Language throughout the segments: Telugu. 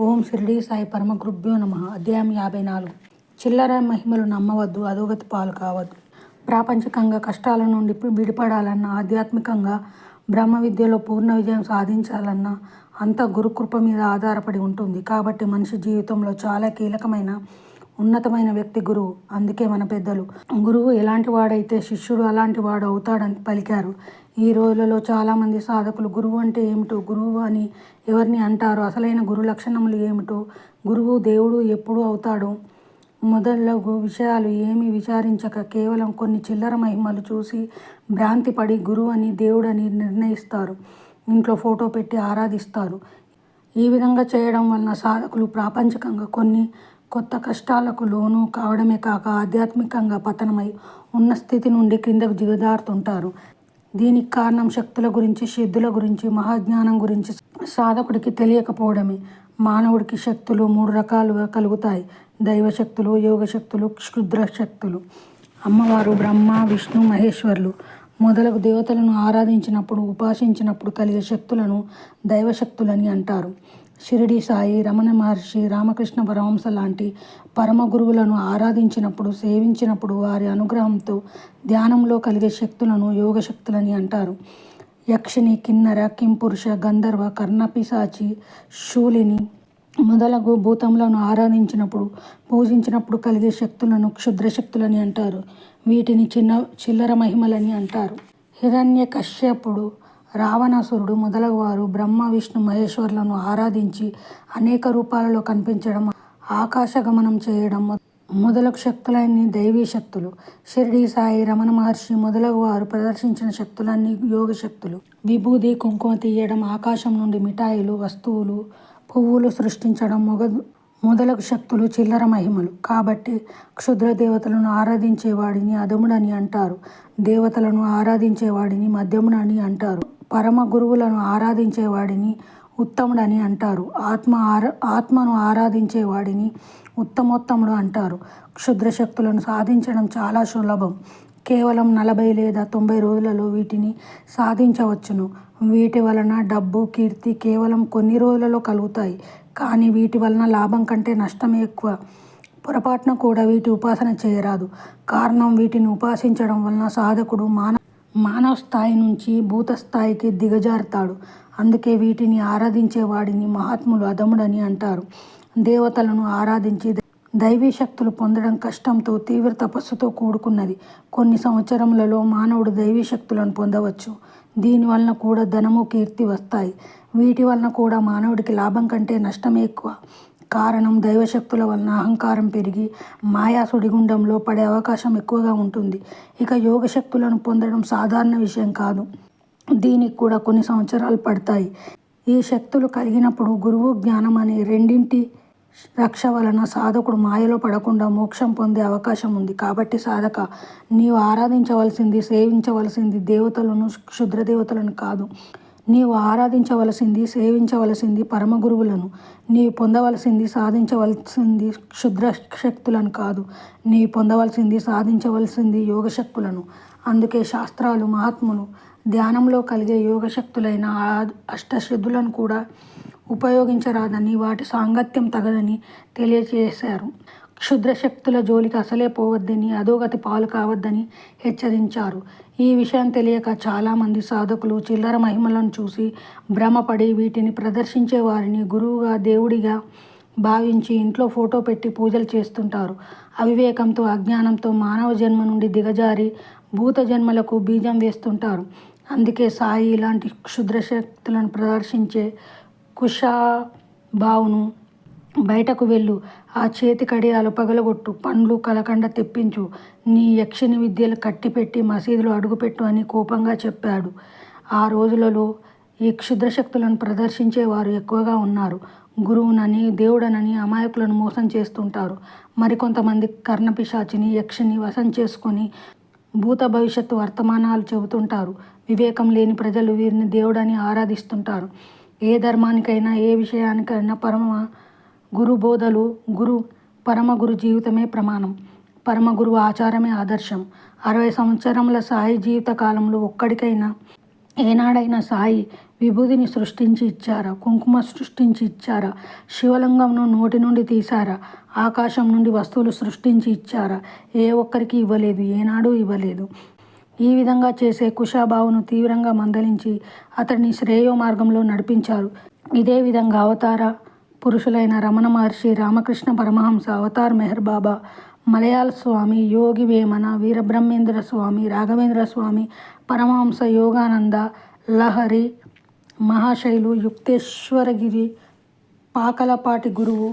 ఓం షిరిడి సాయి పరమ గురుభ్యో నమ. అధ్యాయం యాభై నాలుగు. చిల్లర మహిమలు నమ్మవద్దు అధోగతి పాలు కావద్దు. ప్రాపంచికంగా కష్టాల నుండి విడిపడాలన్నా ఆధ్యాత్మికంగా బ్రహ్మ విద్యలో పూర్ణ విజయం సాధించాలన్నా అంత గురుకృప మీద ఆధారపడి ఉంటుంది. కాబట్టి మనిషి జీవితంలో చాలా కీలకమైన ఉన్నతమైన వ్యక్తి గురువు. అందుకే మన పెద్దలు. గురువు ఎలాంటి వాడైతే శిష్యుడు అలాంటి వాడు అవుతాడని పలికారు. ఈ రోజులలో చాలామంది సాధకులు గురువు అంటే ఏమిటో గురువు అని ఎవరిని అంటారు? అసలైన గురు లక్షణములు ఏమిటో? గురువు దేవుడు ఎప్పుడు అవుతాడు? మొదలగు విషయాలు ఏమీ విచారించక కేవలం కొన్ని చిల్లర మహిమలు చూసి భ్రాంతి పడి గురువు అని దేవుడని నిర్ణయిస్తారు. ఇంట్లో ఫోటో పెట్టి ఆరాధిస్తారు. ఈ విధంగా చేయడం వలన సాధకులు ప్రాపంచికంగా కొన్ని కొత్త కష్టాలకు లోను కావడమే కాక ఆధ్యాత్మికంగా పతనమై ఉన్న స్థితి నుండి క్రిందకు దిగజారుతుంటారు దీనికి కారణం శక్తుల గురించి సిద్ధుల గురించి మహాజ్ఞానం గురించి సాధకుడికి తెలియకపోవడమే. మానవుడికి శక్తులు మూడు రకాలుగా కలుగుతాయి. దైవ శక్తులు యోగ శక్తులు క్షుద్ర శక్తులు. అమ్మవారు బ్రహ్మ విష్ణు మహేశ్వరులు. మొదలగు దేవతలను ఆరాధించినప్పుడు ఉపాసించినప్పుడు కలిగే శక్తులను దైవశక్తులని అంటారు. షిరిడి సాయి రమణ మహర్షి రామకృష్ణ పరమహంస లాంటి పరమ గురువులను ఆరాధించినప్పుడు సేవించినప్పుడు వారి అనుగ్రహంతో ధ్యానంలో కలిగే శక్తులను యోగ శక్తులని అంటారు. యక్షిని కిన్నర కింపురుష గంధర్వ కర్ణపిశాచి శూలిని మొదలగు భూతములను ఆరాధించినప్పుడు పూజించినప్పుడు కలిగే శక్తులను క్షుద్ర శక్తులని అంటారు. వీటిని చిన్న చిల్లర మహిమలని అంటారు. హిరణ్య కశ్యపుడు రావణాసురుడు మొదలగువారు బ్రహ్మ విష్ణు మహేశ్వరులను ఆరాధించి అనేక రూపాలలో కనిపించడం ఆకాశగమనం చేయడం మొదలగు శక్తులన్నీ దైవీ శక్తులు. షిరిడి సాయి రమణ మహర్షి మొదలగు వారు ప్రదర్శించిన శక్తులన్నీ యోగ శక్తులు. విభూది కుంకుమ తీయడం ఆకాశం నుండి మిఠాయిలు వస్తువులు పువ్వులు సృష్టించడం మొగ మొదలగు శక్తులు చిల్లర మహిమలు. కాబట్టి క్షుద్ర దేవతలను ఆరాధించేవాడిని అధముడని అంటారు. దేవతలను ఆరాధించేవాడిని మధ్యముడని అంటారు. పరమ గురువులను ఆరాధించేవాడిని ఉత్తముడని అంటారు. ఆత్మ ఆరా ఆత్మను ఆరాధించేవాడిని ఉత్తమోత్తముడు అంటారు. క్షుద్ర శక్తులను సాధించడం చాలా సులభం. కేవలం నలభై లేదా తొంభై రోజులలో వీటిని సాధించవచ్చును. వీటి వలన డబ్బు కీర్తి కేవలం కొన్ని రోజులలో కలుగుతాయి. కానీ వీటి వలన లాభం కంటే నష్టమే ఎక్కువ. పొరపాటున కూడా వీటి ఉపాసన చేయరాదు. కారణం వీటిని ఉపాసించడం వలన సాధకుడు మాన మానవ స్థాయి నుంచి భూతస్థాయికి దిగజారుతాడు. అందుకే వీటిని ఆరాధించే వాడిని మహాత్ములు అధముడని అంటారు. దేవతలను ఆరాధించి దైవీ శక్తులు పొందడం కష్టంతో తీవ్ర తపస్సుతో కూడుకున్నది. కొన్ని సంవత్సరములలో మానవుడు దైవీ శక్తులను పొందవచ్చు దీనివలన కూడా ధనము కీర్తి వస్తాయి. వీటి వలన కూడా మానవుడికి లాభం కంటే నష్టమే ఎక్కువ. కారణం దైవశక్తుల వలన అహంకారం పెరిగి మాయా సుడిగుండంలో పడే అవకాశం ఎక్కువగా ఉంటుంది. ఇక యోగ శక్తులను పొందడం సాధారణ విషయం కాదు. దీనికి కూడా కొన్ని సంవత్సరాలు పడతాయి. ఈ శక్తులు కలిగినప్పుడు గురువు జ్ఞానం అనే రెండింటి రక్ష వలన సాధకుడు మాయలో పడకుండా మోక్షం పొందే అవకాశం ఉంది. కాబట్టి సాధక నీవు ఆరాధించవలసింది సేవించవలసింది దేవతలను క్షుద్ర దేవతలను కాదు. నీవు ఆరాధించవలసింది సేవించవలసింది పరమ గురువులను. నీవు పొందవలసింది సాధించవలసింది క్షుద్ర శక్తులను కాదు. నీవు పొందవలసింది సాధించవలసింది యోగశక్తులను. అందుకే శాస్త్రాలు మహాత్ములు ధ్యానంలో కలిగే యోగశక్తులైన అష్టశుద్ధులను కూడా ఉపయోగించరాదని వాటి సాంగత్యం తగదని తెలియజేశారు క్షుద్రశక్తుల జోలికి అసలే పోవద్దని అధోగతి పాలు కావద్దని హెచ్చరించారు. ఈ విషయం తెలియక చాలామంది సాధకులు చిల్లర మహిమలను చూసి భ్రమపడి వీటిని ప్రదర్శించే వారిని గురువుగా దేవుడిగా భావించి ఇంట్లో ఫోటో పెట్టి పూజలు చేస్తుంటారు. అవివేకంతో అజ్ఞానంతో మానవ జన్మ నుండి దిగజారి భూత జన్మలకు బీజం వేస్తుంటారు. అందుకే సాయి ఇలాంటి క్షుద్రశక్తులను ప్రదర్శించే కుషా బావును బయటకు వెళ్ళు. ఆ చేతి కడియాలు పగలగొట్టు. పండ్లు కలకండ తెప్పించు. నీ యక్షిని విద్యలు కట్టిపెట్టి మసీదులో అడుగుపెట్టు అని కోపంగా చెప్పాడు. ఆ రోజులలో ఈ క్షుద్రశక్తులను శక్తులను ప్రదర్శించే వారు ఎక్కువగా ఉన్నారు. గురువునని దేవుడనని అమాయకులను మోసం చేస్తుంటారు. మరికొంతమంది కర్ణపిశాచిని యక్షిని వశం చేసుకొని భూత భవిష్యత్తు వర్తమానాలు చెబుతుంటారు. వివేకం లేని ప్రజలు వీరిని దేవుడని ఆరాధిస్తుంటారు. ఏ ధర్మానికైనా ఏ విషయానికైనా పరమ గురు బోధలు గురు పరమగురు జీవితమే ప్రమాణం. పరమగురు ఆచారమే ఆదర్శం. అరవై సంవత్సరముల సాయి జీవిత కాలంలో ఒక్కడికైనా ఏనాడైనా సాయి విభూదిని సృష్టించి ఇచ్చారా? కుంకుమ సృష్టించి ఇచ్చారా? శివలింగంను నోటి నుండి తీశారా? ఆకాశం నుండి వస్తువులు సృష్టించి ఇచ్చారా? ఏ ఒక్కరికి ఇవ్వలేదు ఏనాడు ఇవ్వలేదు. ఈ విధంగా చేసే కుషాబావును తీవ్రంగా మందలించి అతడిని శ్రేయో మార్గంలో నడిపించారు. ఇదే విధంగా అవతార పురుషులైన రమణ మహర్షి రామకృష్ణ పరమహంస అవతార్ మెహర్ బాబా మలయాళ స్వామి యోగి వేమన వీరబ్రహ్మేంద్ర స్వామి రాఘవేంద్ర స్వామి పరమహంస యోగానంద లహరి మహాశైలు యుక్తేశ్వరగిరి పాకలపాటి గురువు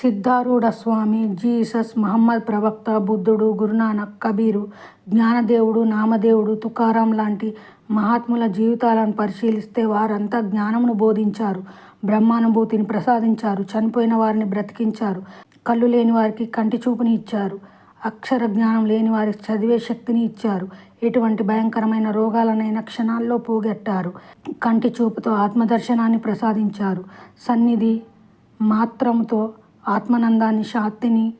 సిద్ధారూఢ స్వామి జీసస్ మహమ్మద్ ప్రవక్త బుద్ధుడు గురునానక్ కబీరు జ్ఞానదేవుడు నామదేవుడు తుకారాం లాంటి మహాత్ముల జీవితాలను పరిశీలిస్తే వారంతా జ్ఞానమును బోధించారు. బ్రహ్మానుభూతిని ప్రసాదించారు. చనిపోయిన వారిని బ్రతికించారు. కళ్ళు లేని వారికి కంటి చూపుని ఇచ్చారు. అక్షర జ్ఞానం లేని వారికి చదివే శక్తిని ఇచ్చారు. ఎటువంటి భయంకరమైన రోగాలనైనా క్షణాల్లో పోగొట్టారు. కంటి చూపుతో ఆత్మదర్శనాన్ని ప్రసాదించారు. సన్నిధి మాత్రంతో ఆత్మానందాన్ని శాంతిని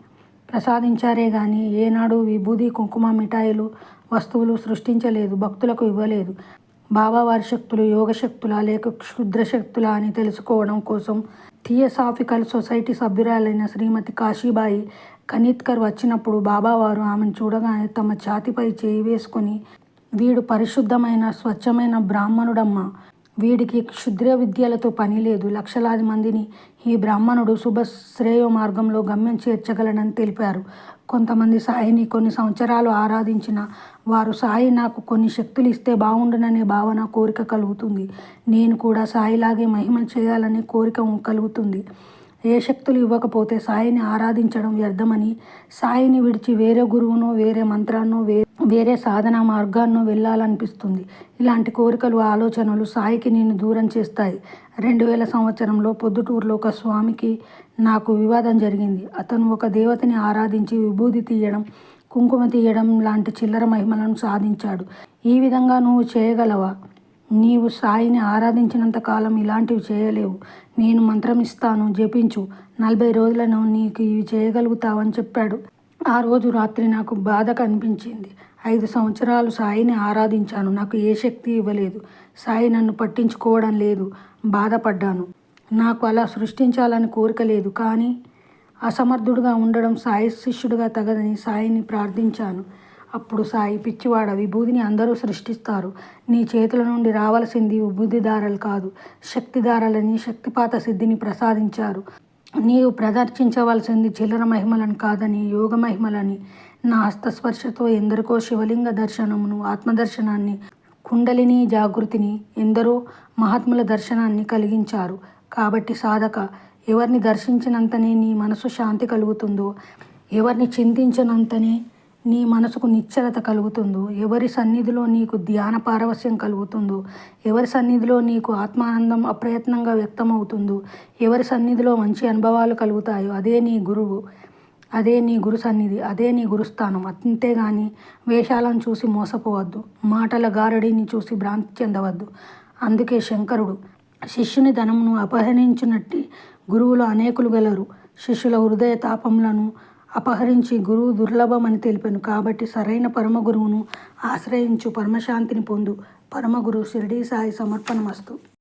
ప్రసాదించారే కానీ ఏనాడు విభూది కుంకుమ మిఠాయిలు వస్తువులు సృష్టించలేదు భక్తులకు ఇవ్వలేదు. బాబావారి శక్తులు యోగ శక్తులా లేక క్షుద్ర శక్తులా అని తెలుసుకోవడం కోసం థియోసాఫికల్ సొసైటీ సభ్యురాలైన శ్రీమతి కాశీబాయి కనీత్కర్ వచ్చినప్పుడు బాబావారు ఆమెను చూడగానే తమ ఛాతిపై చేయి వేసుకొని వీడు పరిశుద్ధమైన స్వచ్ఛమైన బ్రాహ్మణుడమ్మ వీడికి క్షుద్ర విద్యలతో పని లేదు. లక్షలాది మందిని ఈ బ్రాహ్మణుడు శుభ శ్రేయో మార్గంలో గమ్యం చేర్చగలనని తెలిపారు. కొంతమంది సాయిని కొన్ని సంవత్సరాలు ఆరాధించిన వారు సాయి నాకు కొన్ని శక్తులు ఇస్తే బాగుండుననే భావన కోరిక కలుగుతుంది. నేను కూడా సాయిలాగే మహిమ చేయాలనే కోరిక కలుగుతుంది. ఏ శక్తులు ఇవ్వకపోతే సాయిని ఆరాధించడం వ్యర్థమని సాయిని విడిచి వేరే గురువునో వేరే మంత్రాన్నో వే వేరే సాధన మార్గాన్నో వెళ్ళాలనిపిస్తుంది. ఇలాంటి కోరికలు ఆలోచనలు సాయికి నేను దూరం చేస్తాయి. రెండు వేల సంవత్సరంలో పొద్దుటూరులో ఒక స్వామికి నాకు వివాదం జరిగింది. అతను ఒక దేవతని ఆరాధించి విభూది తీయడం కుంకుమ తీయడం లాంటి చిల్లర మహిమలను సాధించాడు. ఈ విధంగా నువ్వు చేయగలవా? నీవు సాయిని ఆరాధించినంత కాలం ఇలాంటివి చేయలేవు. నేను మంత్రం ఇస్తాను జపించు. నలభై రోజులను నీకు ఇవి చేయగలుగుతావని చెప్పాడు. ఆ రోజు రాత్రి నాకు బాధ కనిపించింది. ఐదు సంవత్సరాలు సాయిని ఆరాధించాను. నాకు ఏ శక్తి ఇవ్వలేదు. సాయి నన్ను పట్టించుకోవడం లేదు. బాధపడ్డాను. నాకు అలా సృష్టించాలని కోరిక లేదు. కానీ అసమర్థుడుగా ఉండడం సాయి శిష్యుడిగా తగదని సాయిని ప్రార్థించాను. అప్పుడు సాయి పిచ్చివాడ విభూదిని అందరూ సృష్టిస్తారు. నీ చేతుల నుండి రావలసింది విభూదిదారలు కాదు. శక్తిదారలని శక్తిపాత సిద్ధిని ప్రసాదించారు. నీవు ప్రదర్శించవలసింది చిల్లర మహిమలను కాదని యోగ మహిమలని. నా హస్తస్పర్శతో ఎందరికో శివలింగ దర్శనమును ఆత్మదర్శనాన్ని కుండలిని జాగృతిని ఎందరో మహాత్ముల దర్శనాన్ని కలిగించారు. కాబట్టి సాధక ఎవరిని దర్శించినంతనే నీ మనసు శాంతి కలుగుతుందో ఎవరిని చింతించినంతనే నీ మనసుకు నిశ్చలత కలుగుతుందో ఎవరి సన్నిధిలో నీకు ధ్యాన పారవస్యం కలుగుతుందో ఎవరి సన్నిధిలో నీకు ఆత్మానందం అప్రయత్నంగా వ్యక్తమవుతుందో ఎవరి సన్నిధిలో మంచి అనుభవాలు కలుగుతాయో అదే నీ గురువు అదే నీ గురు సన్నిధి అదే నీ గురుస్థానం. అంతేగాని వేషాలను చూసి మోసపోవద్దు మాటల గారడిని చూసి భ్రాంతి చెందవద్దు. అందుకే శంకరుడు శిష్యుని ధనమును అపహరించినట్టి గురువులు అనేకులు గలరు. శిష్యుల హృదయ తాపములను అపహరించి గురువు దుర్లభమని తెలిపాను. కాబట్టి సరైన పరమ గురువును ఆశ్రయించు పరమశాంతిని పొందు. పరమగురు షిరిడీ సాయి సమర్పణమస్తు.